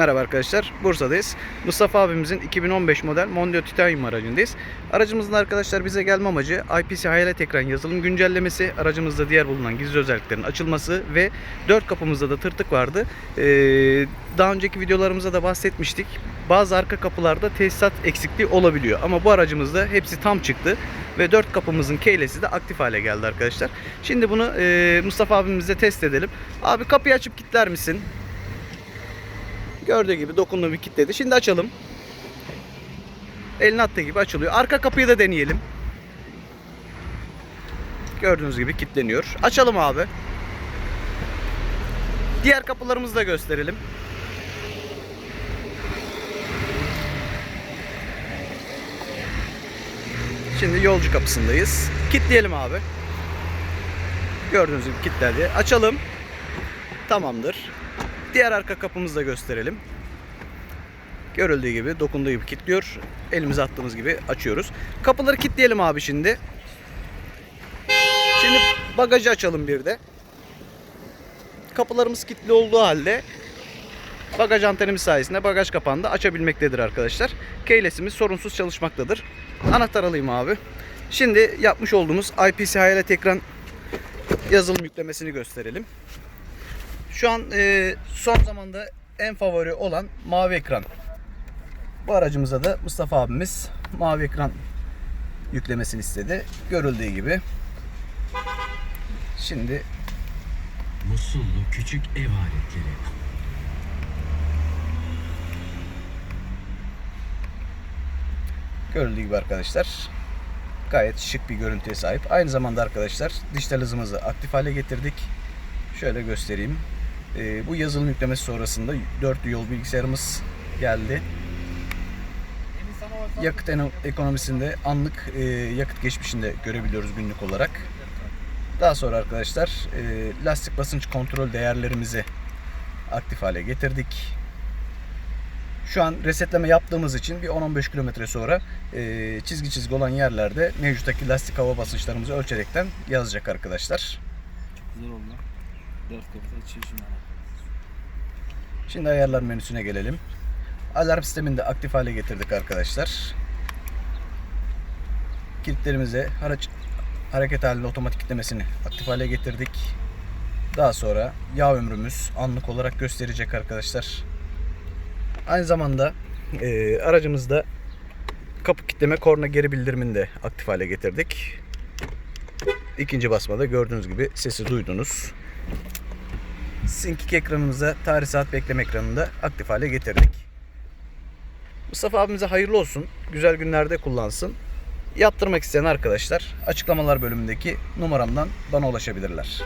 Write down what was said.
Merhaba arkadaşlar, Bursa'dayız. Mustafa abimizin 2015 model Mondeo Titanium aracındayız. Aracımızın arkadaşlar bize gelme amacı IPC hayalet ekran yazılım güncellemesi, aracımızda diğer bulunan gizli özelliklerin açılması ve 4 kapımızda da tırtık vardı. Ee, daha önceki videolarımızda da bahsetmiştik. Bazı arka kapılarda tesisat eksikliği olabiliyor ama bu aracımızda hepsi tam çıktı ve 4 kapımızın keylesi de aktif hale geldi arkadaşlar. Şimdi bunu e, Mustafa abimizle test edelim. Abi kapıyı açıp kilitler misin? Gördüğü gibi dokunduğu bir kilitledi. Şimdi açalım. Elini attığı gibi açılıyor. Arka kapıyı da deneyelim. Gördüğünüz gibi kilitleniyor. Açalım abi. Diğer kapılarımızı da gösterelim. Şimdi yolcu kapısındayız. Kilitleyelim abi. Gördüğünüz gibi kilitledi. Açalım. Tamamdır. Diğer arka kapımızı da gösterelim. Görüldüğü gibi, dokunduğu gibi kilitliyor. Elimize attığımız gibi açıyoruz. Kapıları kilitleyelim abi şimdi. Şimdi bagajı açalım bir de. Kapılarımız kilitli olduğu halde bagaj antenimiz sayesinde bagaj kapağını da açabilmektedir arkadaşlar. Keylesimiz sorunsuz çalışmaktadır. Anahtar alayım abi. Şimdi yapmış olduğumuz IPC hayalet ekran yazılım yüklemesini gösterelim. Şu an e, son zamanda en favori olan mavi ekran. Bu aracımıza da Mustafa abimiz mavi ekran yüklemesini istedi. Görüldüğü gibi. Şimdi Musullu küçük ev aletleri. görüldüğü gibi arkadaşlar gayet şık bir görüntüye sahip. Aynı zamanda arkadaşlar dijital hızımızı aktif hale getirdik. Şöyle göstereyim. E, bu yazılım yüklemesi sonrasında 4 yol bilgisayarımız geldi. Yakıt ekonomisinde anlık e, yakıt geçmişinde görebiliyoruz günlük olarak. Daha sonra arkadaşlar e, lastik basınç kontrol değerlerimizi aktif hale getirdik. Şu an resetleme yaptığımız için bir 10-15 kilometre sonra e, çizgi çizgi olan yerlerde mevcuttaki lastik hava basınçlarımızı ölçerekten yazacak arkadaşlar. Güzel oldu. Şimdi ayarlar menüsüne gelelim. Alarm sistemini de aktif hale getirdik arkadaşlar. Kilitlerimize haraç, hareket halinde otomatik kilitlemesini aktif hale getirdik. Daha sonra yağ ömrümüz anlık olarak gösterecek arkadaşlar. Aynı zamanda e, aracımızda kapı kilitleme korna geri bildirimini de aktif hale getirdik. İkinci basmada gördüğünüz gibi sesi duydunuz. Syncing ekranımıza tarih saat bekleme ekranını da aktif hale getirdik. Mustafa abimize hayırlı olsun. Güzel günlerde kullansın. Yaptırmak isteyen arkadaşlar açıklamalar bölümündeki numaramdan bana ulaşabilirler.